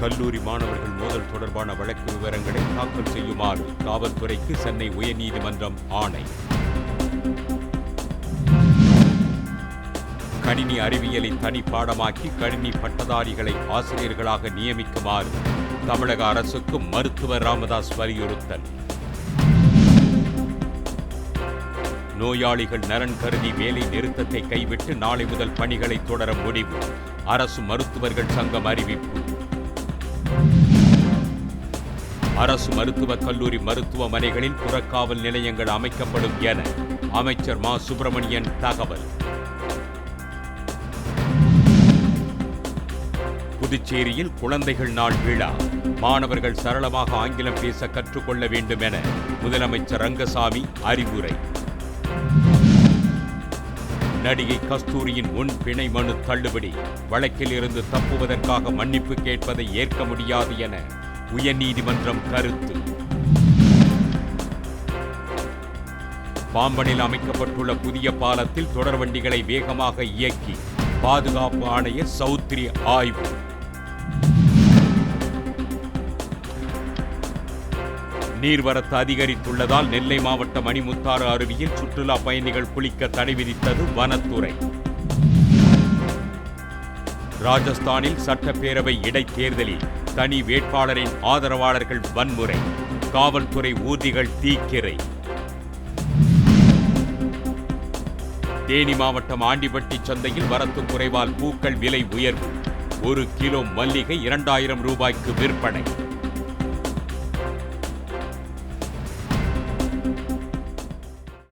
கல்லூரி மாணவர்கள் மோதல் தொடர்பான வழக்கு விவரங்களை தாக்கல் செய்யுமாறு காவல்துறைக்கு சென்னை உயர்நீதிமன்றம் ஆணை. கணினி அறிவியலை தனி பாடமாக்கி கணினி பட்டதாரிகளை ஆசிரியர்களாக நியமிக்குமாறு தமிழக அரசுக்கு மருத்துவர் ராமதாஸ் வலியுறுத்தல். நோயாளிகள் நலன் கருதி வேலை நிறுத்தத்தை கைவிட்டு நாளை முதல் பணிகளை தொடர முடிவு. அரசு மருத்துவர்கள் சங்கம் அறிவிப்பு. அரசு மருத்துவக் கல்லூரி மருத்துவமனைகளில் புறக்காவல் நிலையங்கள் அமைக்கப்படும் என அமைச்சர் மா. சுப்பிரமணியன் தகவல். புதுச்சேரியில் குழந்தைகள் நாள் விழா. மாணவர்கள் சரளமாக ஆங்கிலம் பேச கற்றுக்கொள்ள வேண்டும் என முதலமைச்சர் ரங்கசாமி அறிவுரை. நடிகை கஸ்தூரியின் முன் பிணை மனு தள்ளுபடி. வழக்கில் இருந்து தப்புவதற்காக மன்னிப்பு கேட்பதை ஏற்க முடியாது என உயர்நீதிமன்றம் கருத்து. பாம்பனில் அமைக்கப்பட்டுள்ள புதிய பாலத்தில் தொடர்வண்டிகளை வேகமாக இயக்கி பாதுகாப்பு ஆணையர் சௌத்ரி ஆய்வு. நீர்வரத்து அதிகரித்துள்ளதால் நெல்லை மாவட்டம் மணிமுத்தாறு அருவியில் சுற்றுலா பயணிகள் குளிக்க தடை விதித்தது வனத்துறை. ராஜஸ்தானில் சட்டப்பேரவை இடைத்தேர்தலில் தனி வேட்பாளரின் ஆதரவாளர்கள் வன்முறை. காவல்துறை ஊர்திகள் தீக்கிரை. தேனி மாவட்டம் ஆண்டிப்பட்டி சந்தையில் வரத்து குறைவால் பூக்கள் விலை உயர்வு. ஒரு கிலோ மல்லிகை இரண்டாயிரம் ரூபாய்க்கு விற்பனை.